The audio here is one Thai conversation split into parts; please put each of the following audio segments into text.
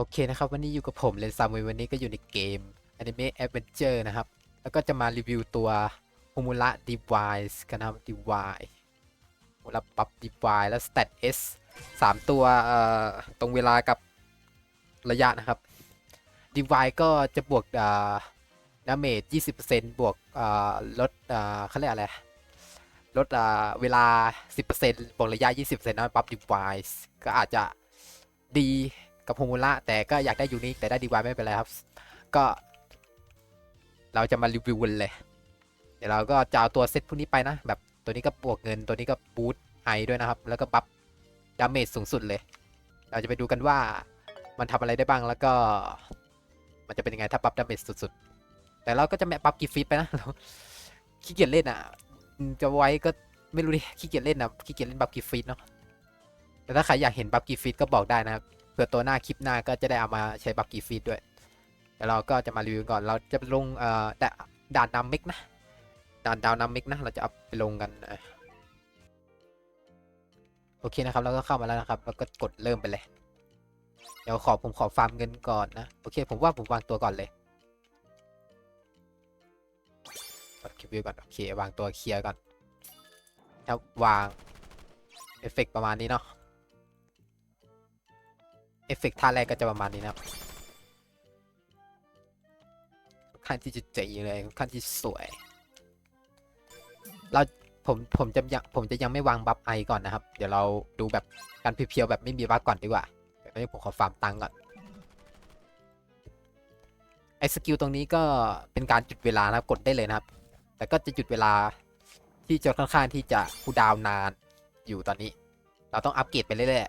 โอเคนะครับวันนี้อยู่กับผมเลนซามุยวันนี้ก็อยู่ในเกม Anime Adventure นะครับ แล้วก็จะมารีวิวตัว Homura Device กันนะครับ Device โหรับปรับ Device แล้ว Stat S 3ตัวเอ่อตรงเวลากับระยะนะครับ Device ก็จะบวกอ่าดาเมจ20%บวกอ่าลดอ่าเขาเรียกอะไรลดอ่าเวลา 10%บวกระยะ 20%นะปับ Device ก็อาจจะดี กับโฮมูระแต่ก็อยากได้ยูนิคแต่ได้ดีวายไม่เป็นไรครับ ก็ เราจะมารีวิวกันเลย เดี๋ยวเราก็จะเอาตัวเซตพวกนี้ไปนะ แบบตัวนี้ก็บวกเงินตัวนี้ก็บูตไอด้วยนะครับ แล้วก็บัฟดาเมจสูงสุดเลย เราจะไปดูกันว่ามันทำอะไรได้บ้างแล้วก็ มันจะเป็นยังไงถ้าบัฟดาเมจสุดๆ แต่เราก็จะแมปบัฟกีฟีดไปนะเราขี้เกียจเล่นอะ จะไว้ก็ไม่รู้ดิขี้เกียจเล่นนะขี้เกียจเล่นบัฟกีฟีดเนาะแต่ถ้าใครอยากเห็นบัฟกีฟีดก็บอกได้นะครับ ผื่อตัวหน้าคลิปหน้าก็จะได้เอามาใช้บักกี้ฟีดด้วยแล้วเราก็จะมารีวิวก่อนเราจะลงเอ่อด่าด่านนามิกนะด่านดาวนามิกนะเราจะเอาไปลงกันโอเคนะครับเราก็เข้ามาแล้วนะครับแล้วก็กดเริ่มไปเลย เดี๋ยวขอผมขอฟาร์มเงินก่อนนะโอเค ผมว่าผมวางตัวก่อนเลยกดคลิปวิวก่อนโอเควางตัวเคลียร์ก่อนครับวางเอฟเฟกต์ประมาณนี้เนาะ เอฟเฟกต์ท่าแรกก็จะประมาณนี้นะครับค่อนที่จะเจ๋งเลยค่อนที่สวย เราผมผมจะยังผมจะยังไม่วางบัฟไอก่อนนะครับ เดี๋ยวเราดูแบบการเพียวๆแบบไม่มีบัฟก่อนดีกว่าเดี๋ยวนี้ผมขอฟาร์มตังก่อนไอสกิลตรงนี้ก็เป็นการจุดเวลานะครับกดได้เลยนะครับ แต่ก็จะจุดเวลาที่จะค่อนข้างที่จะคูดาวน์นานอยู่ตอนนี้ เราต้องอัปเกรดไปเรื่อย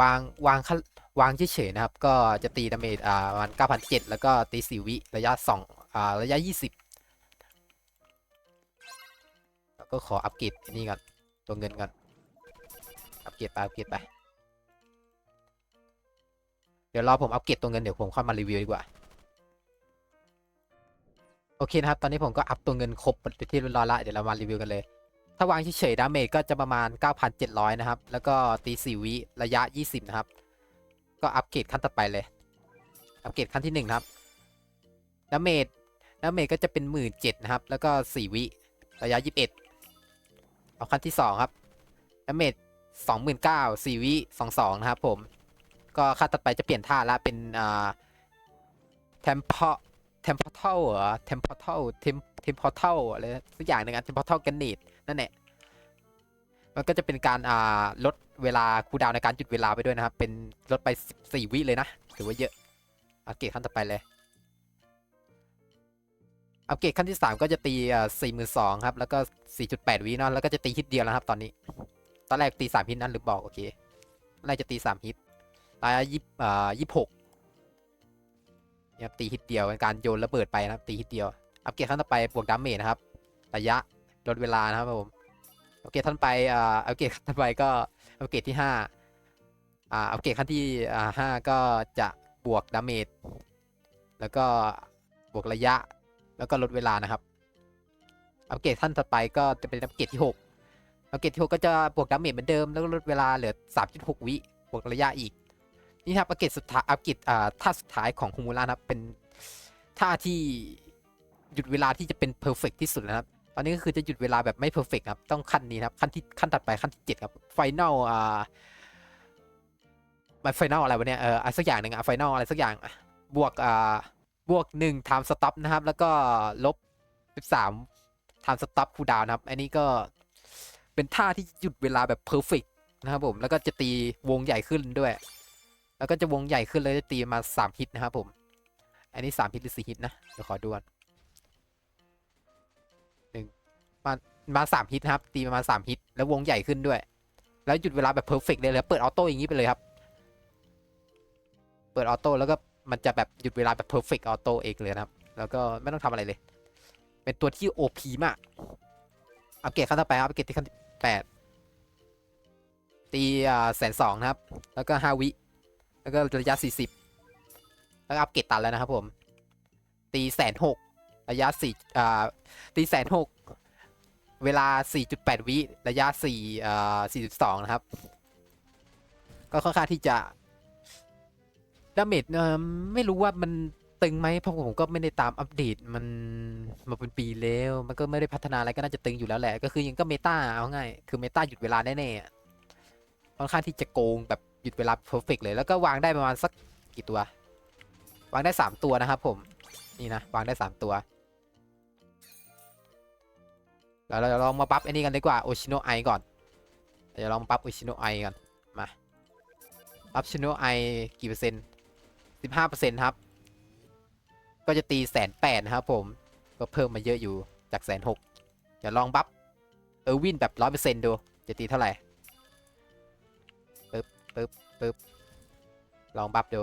วางวางขั้นวางเฉยๆนะครับ ก็จะตีดาเมจอ่าประมัน9,007 แล้วก็ตี4วิระยะ2อ่าระยะ 20 แล้วก็ขออัปเกรดนนี้ก่อน ตัวเงินก่อน อัปเกรดไปอัปเกรดไป เดี๋ยวรอผมอัปเกรดตัวเงินเดี๋ยวผมค่อยมารีวิวดีกว่า โอเคนะครับ ตอนนี้ผมก็อัพตัวเงินครบไปที่เรียบร้อยละเดี๋ยวเรามารีวิวกันเลย ถ้าวางเฉยๆดาเมจก็จะประมาณ 9,700 นะครับ แล้วก็ตี4วิระยะ 20 นะครับ ก็อัปเกรดขั้นต่อไปเลย อัปเกรดขั้นที่1นะครับ ดาเมจ ดาเมจก็จะเป็น 17,000นะครับ แล้วก็ 4 วิระยะ 21 เอาขั้นที่ 2 ครับ ดาเมจ29,000 4 วิ 22 นะครับผม ก็ขั้นต่อไปจะเปลี่ยนท่าละเป็นอ่าเทม เทมเพอเทลเหรอเทมเพอเทลเทมเทมเพอเทลอะไรสักอย่างหนึ่งอะเทมเพอเทลกันเนตนั่นแหละมันก็จะเป็นการอ่าลดเวลาคูดาวในการหยุดเวลาไปด้วยนะครับ เป็นลดไป 14 วิเลยนะถือว่าเยอะอัปเกรดขั้นต่อไปเลยอัปเกรดขั้นที่ 3 ก็จะตีอ่า42,000ครับ แล้วก็ 4.8 วิเนาะแล้วก็จะตีฮิตเดียวแล้วครับตอนนี้ ตอนแรกตี 3 ฮิตนั่นหรือบอกโอเคอนแรกจะตี 3 ฮิตตายยี่อ่ายี่หก ครับตีฮิตเดียวเป็นการโยนระเบิดไปนะครับตีฮิตเดียว อัปเกรดขั้นต่อไปบวกดาเมจนะครับ ระยะลดเวลานะครับผมอัปเกรดขั้นไปอ่าอัปเกรดขั้นต่อไปก็อัปเกรดที่ห้าอ่าอัปเกรดขั้นที่อ่าห้าก็จะบวกดาเมจแล้วก็บวกระยะแล้วก็ลดเวลานะครับ อัปเกรดขั้นต่อไปก็จะเป็นอัปเกรดที่หกอัปเกรดที่หกก็จะบวกดาเมจเหมือนเดิมแล้วก็ลดเวลาเหลือสามจุดหกวิบวกระยะอีก นี่ครับอัปเกรดสุดท้ายอัปเกรดอ่าท่าสุดท้ายของฮูมูระนะครับเป็นท่าที่หยุดเวลาที่จะเป็นเพอร์เฟกที่สุดนะครับ ตอนนี้ก็คือจะหยุดเวลาแบบไม่เพอร์เฟกครับ ต้องขั้นนี้ครับ ขั้นที่ขั้นถัดไปขั้นที่เจ็ดครับไฟแนลอ่ามันไฟแนลอะไรวะเนี่ยเอออะไรสักอย่างหนึ่งอะไฟแนลอะไรสักอย่างบวกอ่าบวกหนึ่งไทม์สต็อปนะครับ แล้วก็ลบสิบสามไทม์สต็อปคูดาวนะครับ อันนี้ก็เป็นท่าที่หยุดเวลาแบบเพอร์เฟกนะครับผมแล้วก็จะตีวงใหญ่ขึ้นด้วย แล้วก็จะวงใหญ่ขึ้นเลยจะตีมาสามฮิตนะครับผม อันนี้สามฮิตหรือสี่ฮิตนะ เดี๋ยวขอดูก่อนหนึ่งมามาสามฮิตครับ ตีประมาณสามฮิต แล้ววงใหญ่ขึ้นด้วย แล้วหยุดเวลาแบบเพอร์เฟกเลยแล้วเปิดออโต้อย่างนี้ไปเลยครับ เปิดออโต้แล้วก็มันจะแบบหยุดเวลาแบบเพอร์เฟกออโต้เองเลยนะครับ แล้วก็ไม่ต้องทำอะไรเลย เป็นตัวที่ OP มาก อัปเกรดขั้นต่อไปครับอัปเกรดที่ขั้นแปดตีแสนสองนะครับ แล้วก็ห้าวิ แล้วก็ระยะ 40 แล้วอัปเกรดตันแล้วนะครับผม ตีแสนหกระยะ4อ่าตีแสนหกเวลา 4.8 วิระยะ4อ่า42 นะครับ ก็ค่อนข้างที่จะดาเมจเอ่อไม่รู้ว่ามันตึงไหมเพราะผมก็ไม่ได้ตามอัปเดตมันมาเป็นปีแล้ว มันก็ไม่ได้พัฒนาอะไรก็น่าจะตึงอยู่แล้วแหละ ก็คือยังก็เมตาเอาง่าย คือเมตาหยุดเวลาแน่ๆค่อนข้างที่จะโกงแบบ หยุดเวลาเพอร์เฟกเลยแล้วก็วางได้ประมาณสักกี่ตัว วางได้สามตัวนะครับผมนี่นะวางได้สามตัวแล้วเราลองมาปั๊บไอ้นี่กันดีกว่าโอชิโนไอก่อนเดี๋ยวลองปั๊บโอชิโนไอก่อนมาปั๊บชิโนไอกี่เปอร์เซ็นต์สิบห้าเปอร์เซ็นต์ครับ ก็จะตีแสนแปดนะครับผมก็เพิ่มมาเยอะอยู่จากแสนหกเดี๋ยวลองบัฟเออร์วินแบบร้อยเปอร์เซ็นต์ดูจะตีเท่าไหร่ ปึ๊บปึ๊บลองบัฟดู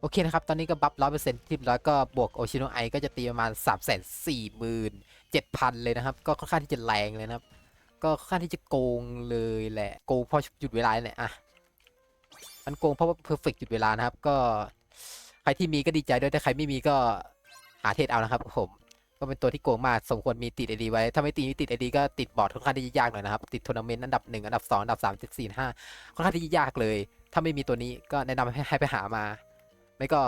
โอเคนะครับ ตอนนี้ก็บัฟร้อยเปอร์เซ็นต์ที่ร้อยก็บวกโอชิโนไอก็จะตีประมาณสามแสนสี่หมื่นเจ็ดพันเลยนะครับ ก็ค่อนข้างที่จะแรงเลยนะครับ ก็ค่อนข้างที่จะโกงเลยแหละโกงเพราะหยุดเวลาเนี่ยอะมันโกงเพราะว่าเพอร์เฟกต์หยุดเวลานะครับ ก็ใครที่มีก็ดีใจด้วยถ้าใครไม่มีก็หาเทรดเอานะครับผมก็เป็นตัวที่โกงมากสมควรมีติดไอดีไว้ ถ้าไม่ตีติดไอดีก็ติดบอร์ดค่อนข้างที่จะยากหน่อยนะครับ ติดทัวร์นาเมนต์อันดับหนึ่งอันดับสองอันดับสามเจ็ดสี่ห้าค่อนข้างที่จะยากเลย ถ้าไม่มีตัวนี้ก็แนะนำให้ให้ไปหามา ไม่ก็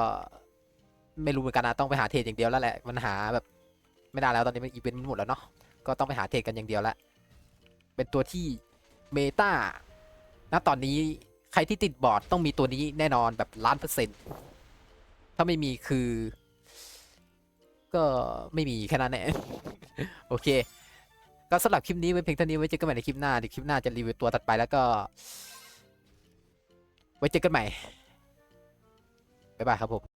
ไม่รู้เหมือนกันนะต้องไปหาเทรดอย่างเดียวแล้วแหละมันหาแบบไม่ได้แล้วตอนนี้มันอีเวนต์มันหมดแล้วเนาะก็ต้องไปหาเทรดกันอย่างเดียวละ เป็นตัวที่เมตาณตอนนี้ใครที่ติดบอร์ดต้องมีตัวนี้แน่นอนแบบล้านเปอร์เซ็นต์ถ้าไม่มีคือ ก็ไม่มีแค่นั้นแหละโอเค ก็สำหรับคลิปนี้ไว้เพียงเท่านี้ไว้เจอกันใหม่ในคลิปหน้าเดี๋ยวคลิปหน้าจะรีวิวตัวถัดไปแล้วก็ ไว้เจอกันใหม่บ๊ายบายครับผม